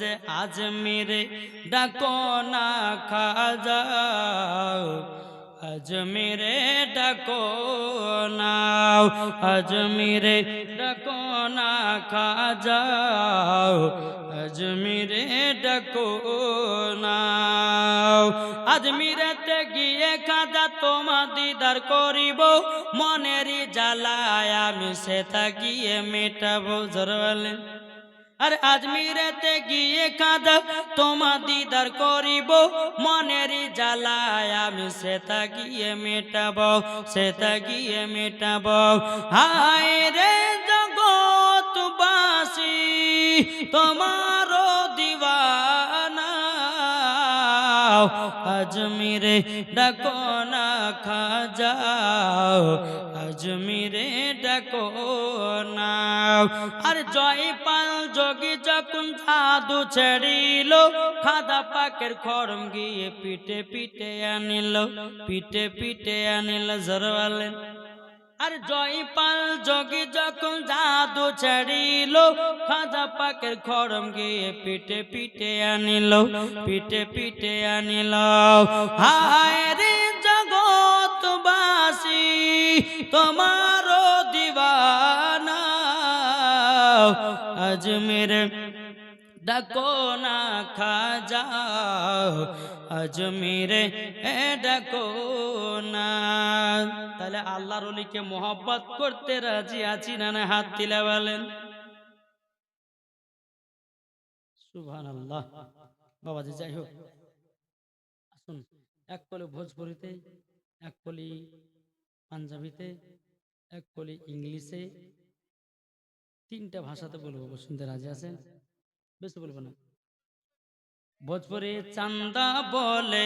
যে আজমিরে ডাকো না খাজা। আজমিরে ডাকো না আজমিরে ডাকো না খাজা। আজমিরে ডাকো না। আজমিরেতে গিয়ে খাজা তোমার দিদার করিব, মনেরই জ্বালায় আমি সেটা গিয়ে মেটাবো। জোর বলেন। আর আজমিরেতে গিয়ে কাঁদা, তোমার দিদার করিব মনেরই জ্বালায় আমি সেটা গিয়ে মেটাব, সেটা গিয়ে মেটাব। হায় রে জগৎবাসী, তোমারও দিওয়ানা। আজমিরে ডাকো না খাজা আজমিরে ডাকো না। আর জয়পাল যোগী যখন জাদু ছেড়িল, খাদা পাকের খড়ম গিয়ে পিটে পিটে আনিল পিটে পিটে আনিল জরওয়ালেন আর জয়পাল যোগী যখন জাদু ছাড়িল খাজা পাকের খড়ম গিয়ে পিটে পিটে আনিল পিটে পিটে আনিল। হায় রে জগৎবাসী, তোমারও দিবানা আজমের ডাকো না খাজা আজমিরে এ ডাকো না। তাহলে আল্লাহর অলিকে মোহাব্বত করতে রাজি আছি না না? হাত দিলে বলেন। সুবহান আল্লাহ বাবাজি, যাই হোক। আসুন, এক কলি ভোজপুরিতে, এক কলি পাঞ্জাবিতে, এক কলি ইংলিশে তিনটা ভাষাতে বলব শুনতে রাজি আছেন? বেশি বলব না। ভোজপুরি চান্দা বলে,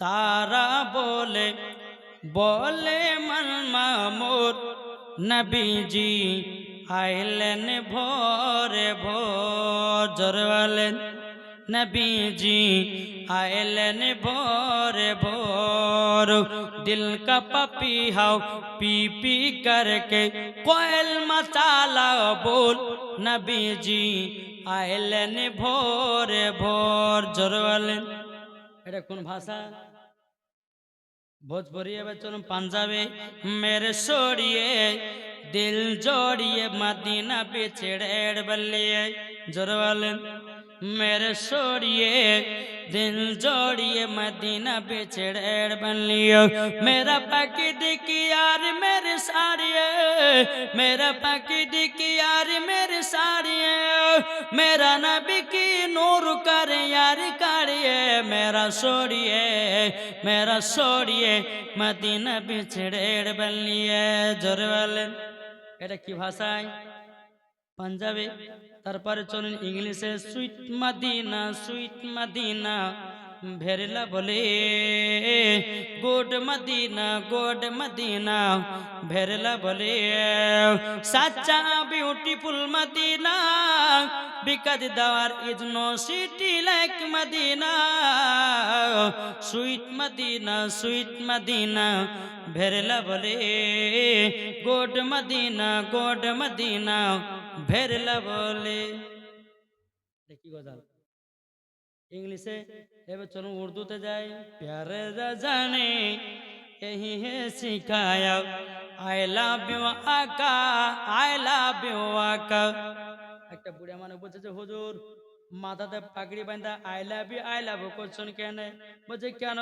তারা বলে বলে মামুর নবীজি, আইলেন ভোরে ভোর জোরে বলেন नबी आयलन भोर भोर दिल का पपी हाउ पी पी करके कोयल मचाला बोल नबी जी आयलन भोर भोर জোর বলেন এটা কোন ভাষা ভোজপুরি এবার চলুন পাঞ্জাবে মেরে সরিয়ে দিল জড়িয়ে মদিনা বিছড়েড় বলিয়ে জোর বলেন मेरे सोड़िए दिल जोड़िए मदीना बिछड़ेड़ बन लियो मेरा पकीद की यार मेरे साड़िए मेरा पकीद की यार मेरे साड़िए मेरा नबी की नूर कर यार काड़िए मेरा सोड़िए मेरा सोड़िए मदीना बिछड़ेड़ बन लिए जोर वाले এটা কি ভাষায় পাঞ্জাবে। তারপরে চলুন ইংলিশে, সুইট মাদিনা সুইট মাদিনা, ভেরলা বলে, গোড মদিনা গোড মদিনা, ভেরলা বলে, সাচ্চা beautiful Madina, because there is no city like Madina, sweet Madina sweet Madina, ভেরলা বলে, গোড মদিনা গোড মদিনা ভেরলা বলে দেখি গজাল इंग्लिशे एवं चलो उर्दू ते जाए प्यारे जाने यही है सिखाया आई लव यू आका आई लव यू आका একটা বুড়া মানে বলছে যে হুজুর মাথাতে পাগড়ি বাঁধা I love you I love করছেন কেন? বলছে কেন?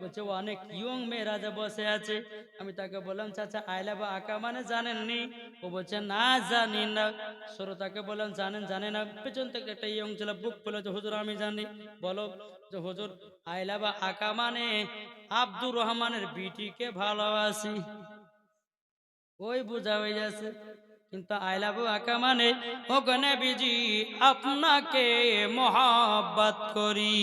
বলছে, অনেক ইয়ং মেয়েরা যে বসে আছে। আমি তাকে বললাম, চাচা আই লাভ আঁকা মানে জানেননি? ও বলছে, না, জানি না। শ্রোতাকে বললাম, জানেন জানে না। পেছন থেকে একটা ইয়ং ছেলে বুক খুলে যে হুজুর, আমি জানি। বলো, যে হুজুর আই লাভ আঁকা মানে আব্দুর রহমানের বিটিকে ভালোবাসি। ওই বোঝা হয়ে যাচ্ছে। কিন্তু আই লাভ আঁকা মানে ওগনে বিজি আপনাকে মহাব্বত করি।